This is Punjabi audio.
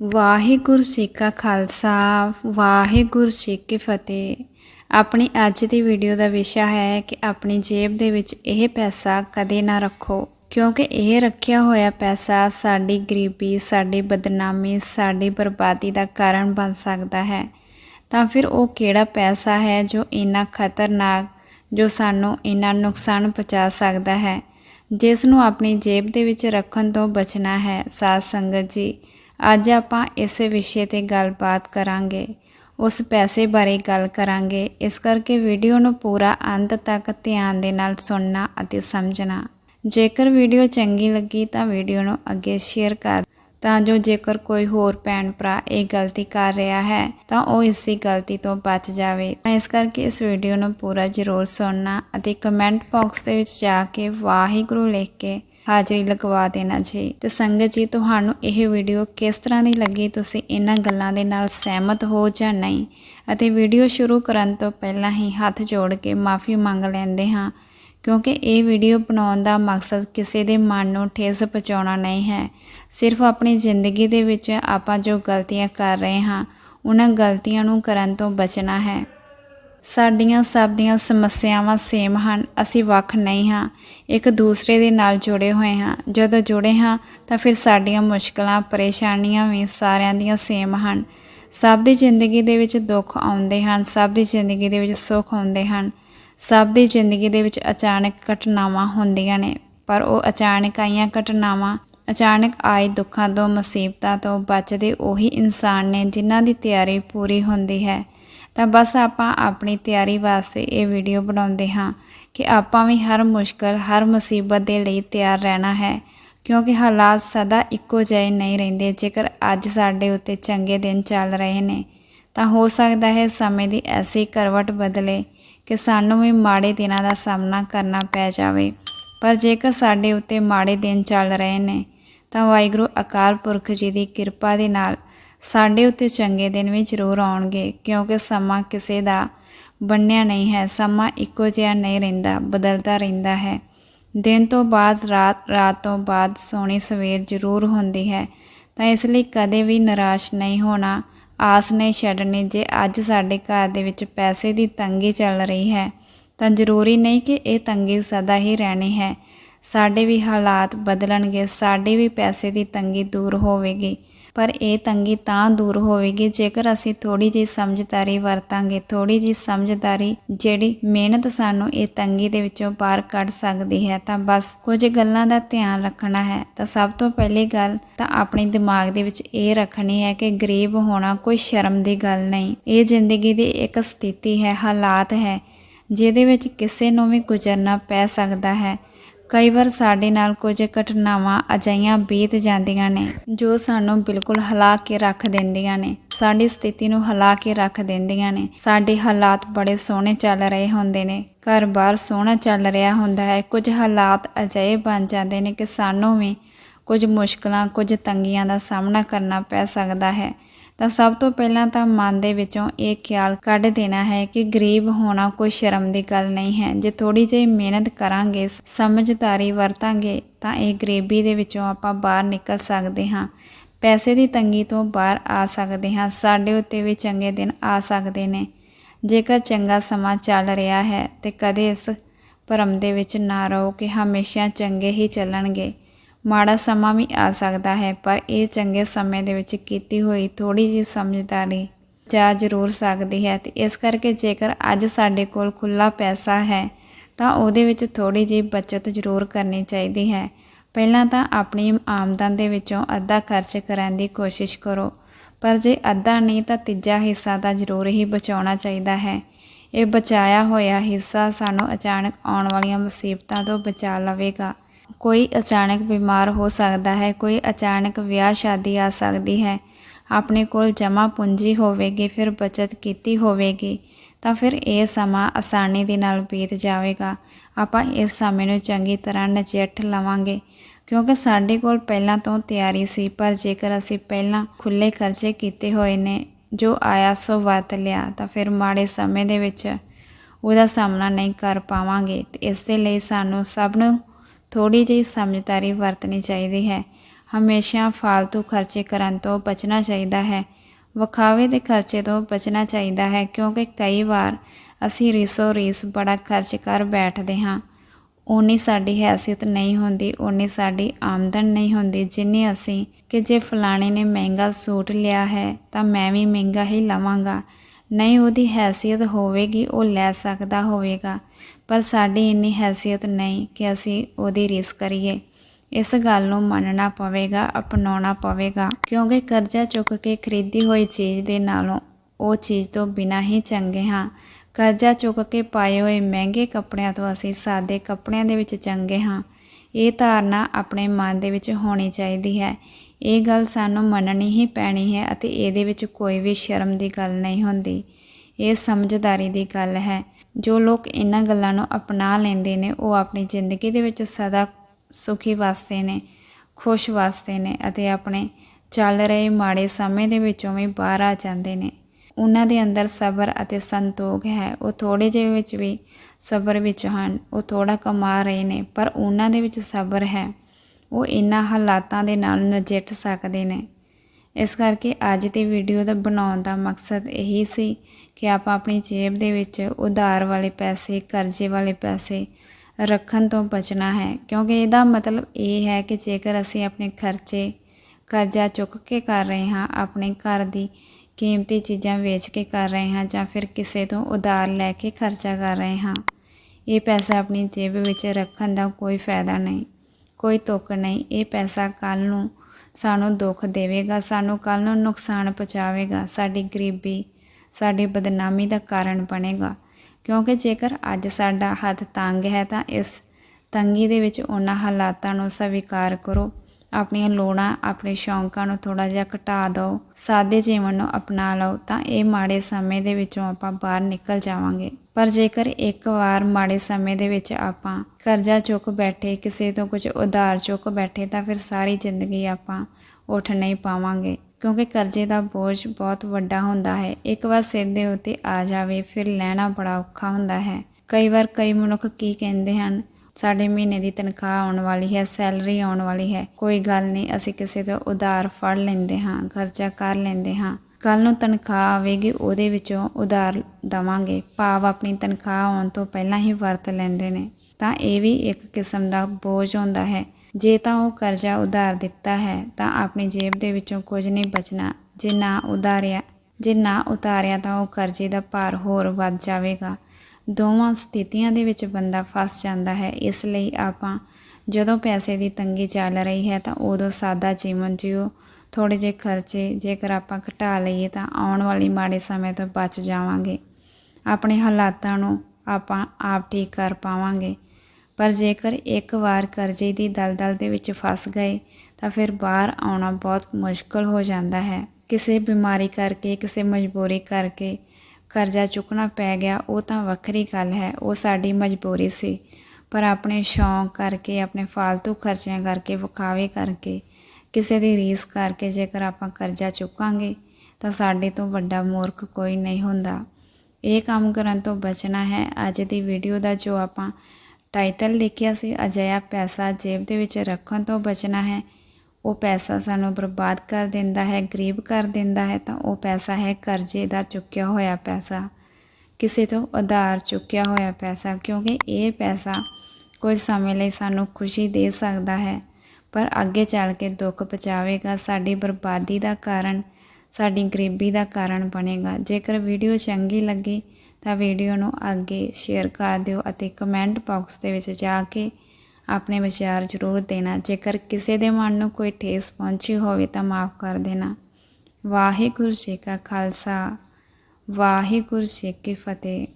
ਵਾਹਿਗੁਰੂ ਜੀ ਕਾ ਖਾਲਸਾ, ਵਾਹਿਗੁਰੂ ਜੀ ਕੀ ਫਤਿਹ। ਆਪਣੀ ਅੱਜ ਦੀ ਵੀਡੀਓ ਦਾ ਵਿਸ਼ਾ ਹੈ ਕਿ ਆਪਣੀ ਜੇਬ ਦੇ ਵਿੱਚ ਇਹ ਪੈਸਾ ਕਦੇ ਨਾ ਰੱਖੋ, ਕਿਉਂਕਿ ਇਹ ਰੱਖਿਆ ਹੋਇਆ ਪੈਸਾ ਸਾਡੀ ਗਰੀਬੀ, ਸਾਡੀ ਬਦਨਾਮੀ, ਸਾਡੀ ਬਰਬਾਦੀ ਦਾ ਕਾਰਨ ਬਣ ਸਕਦਾ ਹੈ। ਤਾਂ ਫਿਰ ਉਹ ਕਿਹੜਾ ਪੈਸਾ ਹੈ ਜੋ ਇੰਨਾ ਖਤਰਨਾਕ, ਜੋ ਸਾਨੂੰ ਇੰਨਾ ਨੁਕਸਾਨ ਪਹੁੰਚਾ ਸਕਦਾ ਹੈ? ਜਿਸ ਨੂੰ ਆਪਣੀ ਜੇਬ ਦੇ ਵਿੱਚ ਰੱਖਣ ਤੋਂ ਬਚਣਾ ਹੈ। ਸਾਧ ਸੰਗਤ ਜੀ ਅੱਜ ਆਪਾਂ ਇਸ ਵਿਸ਼ੇ ਤੇ ਗੱਲਬਾਤ ਕਰਾਂਗੇ, ਉਸ ਪੈਸੇ ਬਾਰੇ ਗੱਲ ਕਰਾਂਗੇ, ਇਸ ਕਰਕੇ ਵੀਡੀਓ ਨੂੰ ਪੂਰਾ ਅੰਤ ਤੱਕ ਧਿਆਨ ਦੇ ਨਾਲ ਸੁਣਨਾ ਅਤੇ ਸਮਝਣਾ। ਜੇਕਰ ਵੀਡੀਓ ਚੰਗੀ ਲੱਗੀ ਤਾਂ ਵੀਡੀਓ ਨੂੰ ਅੱਗੇ ਸ਼ੇਅਰ ਕਰ, ਤਾਂ ਜੋ ਜੇਕਰ ਕੋਈ ਹੋਰ ਭੈਣ ਭਰਾ ਇਹ ਗਲਤੀ ਕਰ ਰਿਹਾ ਹੈ, ਤਾਂ ਉਹ ਇਸ ਦੀ ਗਲਤੀ ਤੋਂ ਬਚ ਜਾਵੇ। ਤਾਂ ਇਸ ਕਰਕੇ ਇਸ ਵੀਡੀਓ ਨੂੰ ਪੂਰਾ ਜ਼ਰੂਰ ਸੁਣਨਾ ਅਤੇ ਕਮੈਂਟ ਬਾਕਸ ਦੇ ਵਿੱਚ ਜਾ ਕੇ ਵਾਹਿਗੁਰੂ ਲਿਖ ਕੇ ਹਾਜ਼ਰੀ ਲਗਵਾ ਦੇਣਾ ਜੀ। ਤੇ ਸੰਗਤ ਜੀ, ਤੁਹਾਨੂੰ ਇਹ ਵੀਡੀਓ ਕਿਸ ਤਰ੍ਹਾਂ ਦੀ ਲੱਗੀ? ਤੁਸੀਂ ਇਹਨਾਂ ਗੱਲਾਂ ਦੇ ਨਾਲ ਸਹਿਮਤ ਹੋ ਜਾਂ ਨਹੀਂ? ਅਤੇ ਵੀਡੀਓ ਸ਼ੁਰੂ ਕਰਨ ਤੋਂ ਪਹਿਲਾਂ ਹੀ ਹੱਥ ਜੋੜ ਕੇ ਮਾਫੀ ਮੰਗ ਲੈਂਦੇ ਹਾਂ। ਕਿਉਂਕਿ ਇਹ ਵੀਡੀਓ ਬਣਾਉਣ ਦਾ ਮਕਸਦ ਕਿਸੇ ਦੇ ਮਨ ਨੂੰ ਠੇਸ ਪਹੁੰਚਾਉਣਾ ਨਹੀਂ ਹੈ। ਸਿਰਫ ਆਪਣੀ ਜ਼ਿੰਦਗੀ ਦੇ ਵਿੱਚ ਆਪਾਂ ਜੋ ਗਲਤੀਆਂ ਕਰ ਰਹੇ ਹਾਂ, ਉਹਨਾਂ ਗਲਤੀਆਂ ਨੂੰ ਕਰਨ ਤੋਂ ਬਚਣਾ ਹੈ। ਸਾਡੀਆਂ ਸਭ ਦੀਆਂ ਸਮੱਸਿਆਵਾਂ ਸੇਮ ਹਨ, ਅਸੀਂ ਵੱਖ ਨਹੀਂ ਹਾਂ, ਇੱਕ ਦੂਸਰੇ ਦੇ ਨਾਲ ਜੁੜੇ ਹੋਏ ਹਾਂ। ਜਦੋਂ ਜੁੜੇ ਹਾਂ, ਤਾਂ ਫਿਰ ਸਾਡੀਆਂ ਮੁਸ਼ਕਲਾਂ, ਪਰੇਸ਼ਾਨੀਆਂ ਵੀ ਸਾਰਿਆਂ ਦੀਆਂ ਸੇਮ ਹਨ। ਸਭ ਦੀ ਜ਼ਿੰਦਗੀ ਦੇ ਵਿੱਚ ਦੁੱਖ ਆਉਂਦੇ ਹਨ, ਸਭ ਦੀ ਜ਼ਿੰਦਗੀ ਦੇ ਵਿੱਚ ਸੁੱਖ ਆਉਂਦੇ ਹਨ। ਸਭ ਦੀ ਜ਼ਿੰਦਗੀ ਦੇ ਵਿੱਚ ਅਚਾਨਕ ਘਟਨਾਵਾਂ ਹੁੰਦੀਆਂ ਨੇ, ਪਰ ਉਹ ਅਚਾਨਕ ਆਈਆਂ ਘਟਨਾਵਾਂ, ਅਚਾਨਕ ਆਏ ਦੁੱਖਾਂ ਤੋਂ, ਮੁਸੀਬਤਾਂ ਤੋਂ ਬਚਦੇ ਉਹੀ ਇਨਸਾਨ ਨੇ ਜਿਨ੍ਹਾਂ ਦੀ ਤਿਆਰੀ ਪੂਰੀ ਹੁੰਦੀ ਹੈ। ਤਾਂ ਬਸ ਆਪਾਂ ਆਪਣੀ ਤਿਆਰੀ ਵਾਸਤੇ ਇਹ ਵੀਡੀਓ ਬਣਾਉਂਦੇ ਹਾਂ ਕਿ ਆਪਾਂ ਵੀ ਹਰ ਮੁਸ਼ਕਲ, ਹਰ ਮੁਸੀਬਤ ਦੇ ਲਈ ਤਿਆਰ ਰਹਿਣਾ ਹੈ। ਕਿਉਂਕਿ ਹਾਲਾਤ ਸਦਾ ਇੱਕੋ ਜਿਹੇ ਨਹੀਂ ਰਹਿੰਦੇ, ਜੇਕਰ ਅੱਜ ਸਾਡੇ ਉੱਤੇ ਚੰਗੇ ਦਿਨ ਚੱਲ ਰਹੇ ਨੇ, ਤਾਂ ਹੋ ਸਕਦਾ ਹੈ ਸਮੇਂ ਦੀ ਐਸੀ ਕਰਵਟ ਬਦਲੇ ਕਿ ਸਾਨੂੰ ਵੀ ਮਾੜੇ ਦਿਨਾਂ ਦਾ ਸਾਹਮਣਾ ਕਰਨਾ ਪੈ ਜਾਵੇ। ਪਰ ਜੇਕਰ ਸਾਡੇ ਉੱਤੇ ਮਾੜੇ ਦਿਨ ਚੱਲ ਰਹੇ ਨੇ, ਤਾਂ ਵਾਹਿਗੁਰੂ ਅਕਾਲ ਪੁਰਖ ਜੀ ਦੀ ਕਿਰਪਾ ਦੇ ਨਾਲ ਸਾਡੇ ਉੱਤੇ ਚੰਗੇ ਦਿਨ ਵੀ ਜ਼ਰੂਰ ਆਉਣਗੇ, ਕਿਉਂਕਿ ਸਮਾਂ ਕਿਸੇ ਦਾ ਬੰਨਿਆ ਨਹੀਂ ਹੈ, ਸਮਾਂ ਇੱਕੋ ਜਿਹਾ ਨਹੀਂ ਰਹਿੰਦਾ, ਬਦਲਦਾ ਰਹਿੰਦਾ ਹੈ। ਦਿਨ ਤੋਂ ਬਾਅਦ ਰਾਤ ਰਾਤ ਤੋਂ ਬਾਅਦ ਸੋਹਣੀ ਸਵੇਰ ਜ਼ਰੂਰ ਹੁੰਦੀ ਹੈ। ਤਾਂ ਇਸ ਲਈ ਕਦੇ ਵੀ ਨਿਰਾਸ਼ ਨਹੀਂ ਹੋਣਾ, ਆਸ ਨਹੀਂ ਛੱਡਣੀ ਜੇ ਅੱਜ ਸਾਡੇ ਘਰ ਦੇ ਵਿੱਚ ਪੈਸੇ ਦੀ ਤੰਗੀ ਚੱਲ ਰਹੀ ਹੈ, ਤਾਂ ਜ਼ਰੂਰੀ ਨਹੀਂ ਕਿ ਇਹ ਤੰਗੀ ਸਦਾ ਹੀ ਰਹਿਣੀ ਹੈ। ਸਾਡੇ ਵੀ ਹਾਲਾਤ ਬਦਲਣਗੇ, ਸਾਡੀ ਵੀ ਪੈਸੇ ਦੀ ਤੰਗੀ ਦੂਰ ਹੋਵੇਗੀ। ਪਰ ਇਹ ਤੰਗੀ ਤਾਂ ਦੂਰ ਹੋਵੇਗੀ। ਜੇਕਰ ਅਸੀਂ ਥੋੜੀ ਜਿਹੀ ਸਮਝਦਾਰੀ ਵਰਤਾਂਗੇ ਥੋੜੀ ਜਿਹੀ ਸਮਝਦਾਰੀ ਜਿਹੜੀ ਮਿਹਨਤ ਸਾਨੂੰ ਇਹ ਤੰਗੀ ਦੇ ਵਿੱਚੋਂ ਬਾਹਰ ਕੱਢ ਸਕਦੀ ਹੈ, ਤਾਂ ਬਸ ਕੁਝ ਗੱਲਾਂ ਦਾ ਧਿਆਨ ਰੱਖਣਾ ਹੈ। ਤਾਂ ਸਭ ਤੋਂ ਪਹਿਲੀ ਗੱਲ ਤਾਂ ਆਪਣੇ ਦਿਮਾਗ ਦੇ ਵਿੱਚ ਇਹ ਰੱਖਣੀ ਹੈ ਕਿ ਗਰੀਬ ਹੋਣਾ ਕੋਈ ਸ਼ਰਮ ਦੀ ਗੱਲ ਨਹੀਂ। ਇਹ ਜ਼ਿੰਦਗੀ ਦੀ ਇੱਕ ਸਥਿਤੀ ਹੈ, ਹਾਲਾਤ ਹੈ, ਜਿਹਦੇ ਵਿੱਚ ਕਿਸੇ ਨੂੰ ਵੀ ਗੁਜ਼ਰਨਾ ਪੈ ਸਕਦਾ ਹੈ। ਕਈ ਵਾਰ ਸਾਡੇ ਨਾਲ ਕੁਝ ਘਟਨਾਵਾਂ ਅਜਈਆਂ ਬੀਤ ਜਾਂਦੀਆਂ ਨੇ ਜੋ ਸਾਨੂੰ ਬਿਲਕੁਲ ਹਿਲਾ ਕੇ ਰੱਖ ਦਿੰਦੀਆਂ ਨੇ। ਸਾਡੀ ਸਥਿਤੀ ਨੂੰ ਹਿਲਾ ਕੇ ਰੱਖ ਦਿੰਦੀਆਂ ਨੇ। ਸਾਡੇ ਹਾਲਾਤ ਬੜੇ ਸੋਹਣੇ ਚੱਲ ਰਹੇ ਹੁੰਦੇ ਨੇ। ਘਰ-ਬਾਰ ਸੋਹਣਾ ਚੱਲ ਰਿਹਾ ਹੁੰਦਾ ਹੈ। ਕੁਝ ਹਾਲਾਤ ਅਜਿਹੇ ਬਣ ਜਾਂਦੇ ਨੇ ਕਿ ਸਾਨੂੰ ਵੀ ਕੁਝ ਮੁਸ਼ਕਲਾਂ, ਕੁਝ ਤੰਗੀਆਂ ਦਾ ਸਾਹਮਣਾ ਕਰਨਾ ਪੈ ਸਕਦਾ ਹੈ। ਤਾਂ ਸਭ ਤੋਂ ਪਹਿਲਾਂ ਤਾਂ ਮਨ ਦੇ ਵਿੱਚੋਂ ਇਹ ਖਿਆਲ ਕੱਢ ਦੇਣਾ ਹੈ ਕਿ ਗਰੀਬ ਹੋਣਾ ਕੋਈ ਸ਼ਰਮ ਦੀ ਗੱਲ ਨਹੀਂ ਹੈ। ਜੇ ਥੋੜੀ ਜਿਹੀ ਮਿਹਨਤ ਕਰਾਂਗੇ, ਸਮਝਦਾਰੀ ਵਰਤਾਂਗੇ, ਤਾਂ ਇਹ ਗਰੀਬੀ ਦੇ ਵਿੱਚੋਂ ਆਪਾਂ ਬਾਹਰ ਨਿਕਲ ਸਕਦੇ ਹਾਂ। ਪੈਸੇ ਦੀ ਤੰਗੀ ਤੋਂ ਬਾਹਰ ਆ ਸਕਦੇ ਹਾਂ। ਸਾਡੇ ਉੱਤੇ ਵੀ ਚੰਗੇ ਦਿਨ ਆ ਸਕਦੇ ਨੇ। ਜੇਕਰ ਚੰਗਾ ਸਮਾਂ ਚੱਲ ਰਿਹਾ ਹੈ ਤੇ ਕਦੇ ਇਸ ਭਰਮ ਦੇ ਵਿੱਚ ਨਾ ਰਹੋ ਕਿ ਹਮੇਸ਼ਾ ਚੰਗੇ ਹੀ ਚੱਲਣਗੇ। ਮਾੜਾ ਸਮਾਂ ਵੀ ਆ ਸਕਦਾ ਹੈ, ਪਰ ਇਹ ਚੰਗੇ ਸਮੇਂ ਦੇ ਵਿੱਚ ਕੀਤੀ ਹੋਈ ਥੋੜੀ ਜਿਹੀ ਸਮਝਦਾਰੀ ਜਾ ਜ਼ਰੂਰ ਸਕਦੀ ਹੈ ਤੇ ਇਸ ਕਰਕੇ ਜੇਕਰ ਅੱਜ ਸਾਡੇ ਕੋਲ ਖੁੱਲਾ ਪੈਸਾ ਹੈ, ਤਾਂ ਉਹਦੇ ਵਿੱਚ ਥੋੜੀ ਜਿਹੀ ਬਚਤ ਜ਼ਰੂਰ ਕਰਨੀ ਚਾਹੀਦੀ ਹੈ। ਪਹਿਲਾਂ ਤਾਂ ਆਪਣੀ ਆਮਦਨ ਦੇ ਵਿੱਚੋਂ ਅੱਧਾ ਖਰਚ ਕਰਨ ਦੀ ਕੋਸ਼ਿਸ਼ ਕਰੋ, ਪਰ ਜੇ ਅੱਧਾ ਨਹੀਂ ਤਾਂ ਤੀਜਾ ਹਿੱਸਾ ਤਾਂ ਜ਼ਰੂਰ ਹੀ ਬਚਾਉਣਾ ਚਾਹੀਦਾ ਹੈ। ਇਹ ਬਚਾਇਆ ਹੋਇਆ ਹਿੱਸਾ ਸਾਨੂੰ ਅਚਾਨਕ ਆਉਣ ਵਾਲੀਆਂ ਮੁਸੀਬਤਾਂ ਤੋਂ ਬਚਾ ਲਵੇਗਾ। ਕੋਈ ਅਚਾਨਕ ਬਿਮਾਰ ਹੋ ਸਕਦਾ ਹੈ, ਕੋਈ ਅਚਾਨਕ ਵਿਆਹ ਸ਼ਾਦੀ ਆ ਸਕਦੀ ਹੈ। ਆਪਣੇ ਕੋਲ ਜਮ੍ਹਾਂ ਪੂੰਜੀ ਹੋਵੇਗੀ, ਫਿਰ ਬਚਤ ਕੀਤੀ ਹੋਵੇਗੀ, ਤਾਂ ਫਿਰ ਇਹ ਸਮਾਂ ਆਸਾਨੀ ਦੇ ਨਾਲ ਬੀਤ ਜਾਵੇਗਾ। ਆਪਾਂ ਇਸ ਸਮੇਂ ਨੂੰ ਚੰਗੀ ਤਰ੍ਹਾਂ ਨਜਿੱਠ ਲਵਾਂਗੇ, ਕਿਉਂਕਿ ਸਾਡੇ ਕੋਲ ਪਹਿਲਾਂ ਤੋਂ ਤਿਆਰੀ ਸੀ, ਪਰ ਜੇਕਰ ਅਸੀਂ ਪਹਿਲਾਂ ਖੁੱਲੇ ਖਰਚੇ ਕੀਤੇ ਹੋਏ ਨੇ, ਜੋ ਆਇਆ ਸੋ ਵਰਤ ਲਿਆ, ਤਾਂ ਫਿਰ ਮਾੜੇ ਸਮੇਂ ਦੇ ਵਿੱਚ ਉਹਦਾ ਸਾਹਮਣਾ ਨਹੀਂ ਕਰ ਪਾਵਾਂਗੇ। ਤੇ ਇਸ ਦੇ ਲਈ ਸਾਨੂੰ ਸਭ ਨੂੰ ਥੋੜੀ ਜਿਹੀ ਸਮਝਦਾਰੀ ਵਰਤਣੀ ਚਾਹੀਦੀ ਹੈ। ਹਮੇਸ਼ਾ ਫालतू ਖਰਚੇ ਕਰਨ ਤੋਂ ਬਚਣਾ ਚਾਹੀਦਾ ਹੈ। ਵਿਖਾਵੇ ਦੇ ਖਰਚੇ ਤੋਂ ਬਚਣਾ ਚਾਹੀਦਾ ਹੈ ਕਿਉਂਕਿ ਕਈ ਵਾਰ ਅਸੀਂ ਰੀਸੋ ਰੀਸ ਬੜਾ ਖਰਚ ਕਰ ਬੈਠਦੇ ਹਾਂ। ਉਨੀ ਸਾਡੀ ਹੈਸੀਅਤ ਨਹੀਂ ਹੁੰਦੀ, ਓਨੀ ਸਾਡੀ ਆਮਦਨ ਨਹੀਂ ਹੁੰਦੀ ਜਿੰਨੀ ਅਸੀਂ ਕਿ ਜੇ ਫਲਾਣੇ ਨੇ ਮਹਿੰਗਾ ਸੂਟ ਲਿਆ ਹੈ ਤਾਂ ਮੈਂ ਵੀ ਮਹਿੰਗਾ ਹੀ ਲਵਾਂਗਾ। ਨਹੀਂ ਉਹਦੀ ਹੈਸੀਅਤ ਹੋਵੇਗੀ, ਉਹ ਲੈ ਸਕਦਾ ਹੋਵੇਗਾ। ਪਰ ਸਾਡੀ ਇੰਨੀ ਹੈਸੀਅਤ ਨਹੀਂ ਕਿ ਅਸੀਂ ਉਹਦੀ ਰੀਸ ਕਰੀਏ। ਇਸ ਗੱਲ ਨੂੰ ਮੰਨਣਾ ਪਵੇਗਾ, ਅਪਣਾਉਣਾ ਪਵੇਗਾ, ਕਿਉਂਕਿ ਕਰਜ਼ਾ ਚੁੱਕ ਕੇ ਖਰੀਦੀ ਹੋਈ ਚੀਜ਼ ਦੇ ਨਾਲੋਂ ਉਹ ਚੀਜ਼ ਤੋਂ ਬਿਨਾਂ ਹੀ ਚੰਗੇ ਹਾਂ। ਕਰਜ਼ਾ ਚੁੱਕ ਕੇ ਪਾਏ ਹੋਏ ਮਹਿੰਗੇ ਕੱਪੜਿਆਂ ਤੋਂ ਅਸੀਂ ਸਾਦੇ ਕੱਪੜਿਆਂ ਦੇ ਵਿੱਚ ਚੰਗੇ ਹਾਂ। ਇਹ ਧਾਰਨਾ ਆਪਣੇ ਮਨ ਦੇ ਵਿੱਚ ਹੋਣੀ ਚਾਹੀਦੀ ਹੈ। ਇਹ ਗੱਲ ਸਾਨੂੰ ਮੰਨਣੀ ਹੀ ਪੈਣੀ ਹੈ ਅਤੇ ਇਹਦੇ ਵਿੱਚ ਕੋਈ ਵੀ ਸ਼ਰਮ ਦੀ ਗੱਲ ਨਹੀਂ ਹੁੰਦੀ। ਇਹ ਸਮਝਦਾਰੀ ਦੀ ਗੱਲ ਹੈ। ਜੋ ਲੋਕ ਇਹਨਾਂ ਗੱਲਾਂ ਨੂੰ ਅਪਣਾ ਲੈਂਦੇ ਨੇ, ਉਹ ਆਪਣੀ ਜ਼ਿੰਦਗੀ ਦੇ ਵਿੱਚ ਸਦਾ ਸੁਖੀ ਵਸਦੇ ਨੇ, ਖੁਸ਼ ਵਸਦੇ ਨੇ ਅਤੇ ਆਪਣੇ ਚੱਲ ਰਹੇ ਮਾੜੇ ਸਮੇਂ ਦੇ ਵਿੱਚੋਂ ਵੀ ਬਾਹਰ ਆ ਜਾਂਦੇ ਨੇ। ਉਹਨਾਂ ਦੇ ਅੰਦਰ ਸਬਰ ਅਤੇ ਸੰਤੋਖ ਹੈ। ਉਹ ਥੋੜੇ ਜਿਹੇ ਵਿੱਚ ਵੀ ਸਬਰ ਵਿੱਚ ਹਨ। ਉਹ ਥੋੜਾ ਕਮਾ ਰਹੇ ਨੇ, ਪਰ ਉਹਨਾਂ ਦੇ ਵਿੱਚ ਸਬਰ ਹੈ। ਉਹ ਇਹਨਾਂ ਹਾਲਾਤਾਂ ਦੇ ਨਾਲ ਨਜਿੱਠ ਸਕਦੇ ਨੇ। ਇਸ ਕਰਕੇ ਅੱਜ ਦੀ ਵੀਡੀਓ ਦਾ ਬਣਾਉਣ ਦਾ ਮਕਸਦ ਇਹੀ ਸੀ ਕਿ ਆਪਾਂ ਆਪਣੀ ਜੇਬ ਦੇ ਵਿੱਚ ਉਧਾਰ ਵਾਲੇ ਪੈਸੇ, ਕਰਜ਼ੇ ਵਾਲੇ ਪੈਸੇ ਰੱਖਣ ਤੋਂ ਬਚਣਾ ਹੈ। ਕਿਉਂਕਿ ਇਹਦਾ ਮਤਲਬ ਇਹ ਹੈ ਕਿ ਜੇਕਰ ਅਸੀਂ ਆਪਣੇ ਖਰਚੇ, ਕਰਜ਼ਾ ਚੁੱਕ ਕੇ ਕਰ ਰਹੇ ਹਾਂ, ਆਪਣੇ ਘਰ ਦੀ ਕੀਮਤੀ ਚੀਜ਼ਾਂ ਵੇਚ ਕੇ ਕਰ ਰਹੇ ਹਾਂ ਜਾਂ ਫਿਰ ਕਿਸੇ ਤੋਂ ਉਧਾਰ ਲੈ ਕੇ ਖਰਚਾ ਕਰ ਰਹੇ ਹਾਂ, ਇਹ ਪੈਸਾ ਆਪਣੀ ਜੇਬ ਵਿੱਚ ਰੱਖਣ ਦਾ ਕੋਈ ਫਾਇਦਾ ਨਹੀਂ, ਕੋਈ ਤੁੱਕ ਨਹੀਂ। ਇਹ ਪੈਸਾ ਕੱਲ ਨੂੰ ਸਾਨੂੰ ਦੁੱਖ ਦੇਵੇਗਾ, ਸਾਨੂੰ ਕੱਲ ਨੂੰ ਨੁਕਸਾਨ ਪਹੁੰਚਾਵੇਗਾ, ਸਾਡੀ ਗਰੀਬੀ, ਸਾਡੀ ਬਦਨਾਮੀ ਦਾ ਕਾਰਨ ਬਣੇਗਾ। ਕਿਉਂਕਿ ਜੇਕਰ ਅੱਜ ਸਾਡਾ ਹੱਥ ਤੰਗ ਹੈ ਤਾਂ ਇਸ ਤੰਗੀ ਦੇ ਵਿੱਚ ਉਹਨਾਂ ਹਾਲਾਤਾਂ ਨੂੰ ਸਵੀਕਾਰ ਕਰੋ। ਆਪਣੀਆਂ ਲੋੜਾਂ, ਆਪਣੇ ਸ਼ੌਂਕਾਂ ਨੂੰ ਥੋੜਾ ਜਿਹਾ ਘਟਾ ਦਿਓ, ਸਾਦੇ ਜੀਵਨ ਨੂੰ ਅਪਣਾ ਲਓ ਤਾਂ ਇਹ ਮਾੜੇ ਸਮੇਂ ਦੇ ਵਿੱਚੋਂ ਆਪਾਂ ਬਾਹਰ ਨਿਕਲ ਜਾਵਾਂਗੇ। ਪਰ ਜੇਕਰ ਇੱਕ ਵਾਰ ਮਾੜੇ ਸਮੇਂ ਦੇ ਵਿੱਚ ਆਪਾਂ ਕਰਜ਼ਾ ਚੁੱਕ ਬੈਠੇ, ਕਿਸੇ ਤੋਂ ਕੁਝ ਉਧਾਰ ਚੁੱਕ ਬੈਠੇ ਤਾਂ ਫਿਰ ਸਾਰੀ ਜ਼ਿੰਦਗੀ ਆਪਾਂ ਉੱਠ ਨਹੀਂ ਪਾਵਾਂਗੇ। ਕਿਉਂਕਿ ਕਰਜ਼ੇ ਦਾ ਬੋਝ ਬਹੁਤ ਵੱਡਾ ਹੁੰਦਾ ਹੈ। ਇੱਕ ਵਾਰ ਸਿਰ ਦੇ ਉੱਤੇ ਆ ਜਾਵੇ, ਫਿਰ ਲੈਣਾ ਬੜਾ ਔਖਾ ਹੁੰਦਾ ਹੈ। ਕਈ ਵਾਰ ਕਈ ਮਨੁੱਖ ਕੀ ਕਹਿੰਦੇ ਹਨ? ਸਾਡੇ ਮਹੀਨੇ ਦੀ ਤਨਖਾਹ ਆਉਣ ਵਾਲੀ ਹੈ, ਸੈਲਰੀ ਆਉਣ ਵਾਲੀ ਹੈ। ਕੋਈ ਗੱਲ ਨਹੀਂ, ਅਸੀਂ ਕਿਸੇ ਤੋਂ ਉਧਾਰ ਫੜ ਲੈਂਦੇ ਹਾਂ, ਖਰਚਾ ਕਰ ਲੈਂਦੇ ਹਾਂ। ਕੱਲ ਨੂੰ ਤਨਖਾਹ ਆਵੇਗੀ, ਉਹਦੇ ਵਿੱਚੋਂ ਉਧਾਰ ਦਵਾਂਗੇ। ਭਾਵ ਆਪਣੀ ਤਨਖਾਹ ਆਉਣ ਤੋਂ ਪਹਿਲਾਂ ਹੀ ਵਰਤ ਲੈਂਦੇ ਨੇ। ਤਾਂ ਇਹ ਵੀ ਇੱਕ ਕਿਸਮ ਦਾ ਬੋਝ ਹੁੰਦਾ ਹੈ। ਜੇ ਤਾਂ ਉਹ ਕਰਜ਼ਾ ਉਧਾਰ ਦਿੱਤਾ ਹੈ, ਤਾਂ ਆਪਣੀ ਜੇਬ ਦੇ ਵਿੱਚੋਂ ਕੁਝ ਨਹੀਂ ਬਚਣਾ। ਜੇ ਨਾ ਉਧਾਰਿਆ, ਜੇ ਨਾ ਉਤਾਰਿਆ ਤਾਂ ਉਹ ਕਰਜ਼ੇ ਦਾ ਭਾਰ ਹੋਰ ਵੱਧ ਜਾਵੇਗਾ। ਦੋਵਾਂ ਸਥਿਤੀਆਂ ਦੇ ਵਿੱਚ ਬੰਦਾ ਫਸ ਜਾਂਦਾ ਹੈ। ਇਸ ਲਈ ਆਪਾਂ ਜਦੋਂ ਪੈਸੇ ਦੀ ਤੰਗੀ ਚੱਲ ਰਹੀ ਹੈ ਤਾਂ ਉਦੋਂ ਸਾਦਾ ਜੀਵਨ ਜਿਓ ਥੋੜੇ ਜਿਹੇ ਖਰਚੇ ਜੇਕਰ ਆਪਾਂ ਘਟਾ ਲਈਏ ਤਾਂ ਆਉਣ ਵਾਲੀ ਮਾੜੇ ਸਮੇਂ ਤੋਂ ਬਚ ਜਾਵਾਂਗੇ। ਆਪਣੇ ਹਾਲਾਤਾਂ ਨੂੰ ਆਪਾਂ ਆਪ ਠੀਕ ਕਰ ਪਾਵਾਂਗੇ। ਪਰ ਜੇਕਰ ਇੱਕ ਵਾਰ ਕਰਜ਼ੇ ਦੀ ਦਲਦਲ ਦੇ ਵਿੱਚ ਫਸ ਗਏ ਤਾਂ ਫਿਰ ਬਾਹਰ ਆਉਣਾ ਬਹੁਤ ਮੁਸ਼ਕਲ ਹੋ ਜਾਂਦਾ ਹੈ। ਕਿਸੇ ਬਿਮਾਰੀ ਕਰਕੇ, ਕਿਸੇ ਮਜਬੂਰੀ ਕਰਕੇ ਕਰਜ਼ਾ ਚੁੱਕਣਾ ਪੈ ਗਿਆ, ਉਹ ਤਾਂ ਵੱਖਰੀ ਗੱਲ ਹੈ, ਉਹ ਸਾਡੀ ਮਜਬੂਰੀ ਸੀ। ਪਰ ਆਪਣੇ ਸ਼ੌਂਕ ਕਰਕੇ, ਆਪਣੇ ਫालतू ਖਰਚਿਆਂ ਕਰਕੇ, ਵਿਖਾਵੇ ਕਰਕੇ, ਕਿਸੇ ਦੀ ਰੀਸ ਕਰਕੇ ਜੇਕਰ ਆਪਾਂ ਕਰਜ਼ਾ ਚੁੱਕਾਂਗੇ, ਤਾਂ ਸਾਡੇ ਤੋਂ ਵੱਡਾ ਮੂਰਖ ਕੋਈ ਨਹੀਂ ਹੁੰਦਾ। ਇਹ ਕੰਮ ਕਰਨ ਤੋਂ ਬਚਣਾ ਹੈ। ਅੱਜ ਦੀ ਵੀਡੀਓ ਦਾ ਜੋ ਆਪਾਂ ਟਾਈਟਲ ਲਿਖਿਆ ਸੀ, ਅਜਿਹਾ ਪੈਸਾ ਜੇਬ ਦੇ ਵਿੱਚ ਰੱਖਣ ਤੋਂ ਬਚਣਾ ਹੈ। ਉਹ ਪੈਸਾ ਸਾਨੂੰ ਬਰਬਾਦ ਕਰ ਦਿੰਦਾ ਹੈ, ਗਰੀਬ ਕਰ ਦਿੰਦਾ ਹੈ, ਤਾਂ ਉਹ ਪੈਸਾ ਹੈ ਕਰਜ਼ੇ ਦਾ ਚੁੱਕਿਆ ਹੋਇਆ ਪੈਸਾ। ਕਿਸੇ ਤੋਂ ਉਧਾਰ ਚੁੱਕਿਆ ਹੋਇਆ ਪੈਸਾ, ਕਿਉਂਕਿ ਇਹ ਪੈਸਾ ਕੁਝ ਸਮੇਂ ਲਈ ਸਾਨੂੰ ਖੁਸ਼ੀ ਦੇ ਸਕਦਾ ਹੈ, ਪਰ ਅੱਗੇ ਚੱਲ ਕੇ ਦੁੱਖ ਪਹੁੰਚਾਵੇਗਾ, ਸਾਡੀ ਬਰਬਾਦੀ ਦਾ ਕਾਰਨ, ਸਾਡੀ ਗਰੀਬੀ ਦਾ ਕਾਰਨ ਬਣੇਗਾ। ਜੇਕਰ ਵੀਡੀਓ ਚੰਗੀ ਲੱਗੀ ਤਾਂ ਵੀਡੀਓ ਨੂੰ ਅੱਗੇ ਸ਼ੇਅਰ ਕਰ ਦਿਓ ਅਤੇ ਕਮੈਂਟ ਬਾਕਸ ਦੇ ਵਿੱਚ ਜਾ ਕੇ ਆਪਣੇ ਵਿਚਾਰ ਜ਼ਰੂਰ ਦੇਣਾ। ਜੇਕਰ ਕਿਸੇ ਦੇ ਮਨ ਨੂੰ ਕੋਈ ਠੇਸ ਪਹੁੰਚੀ ਹੋਵੇ ਤਾਂ ਮਾਫ ਕਰ ਦੇਣਾ। ਵਾਹਿਗੁਰੂ ਜੀ ਕਾ ਖਾਲਸਾ। ਵਾਹਿਗੁਰੂ ਜੀ ਕੀ ਫਤਿਹ।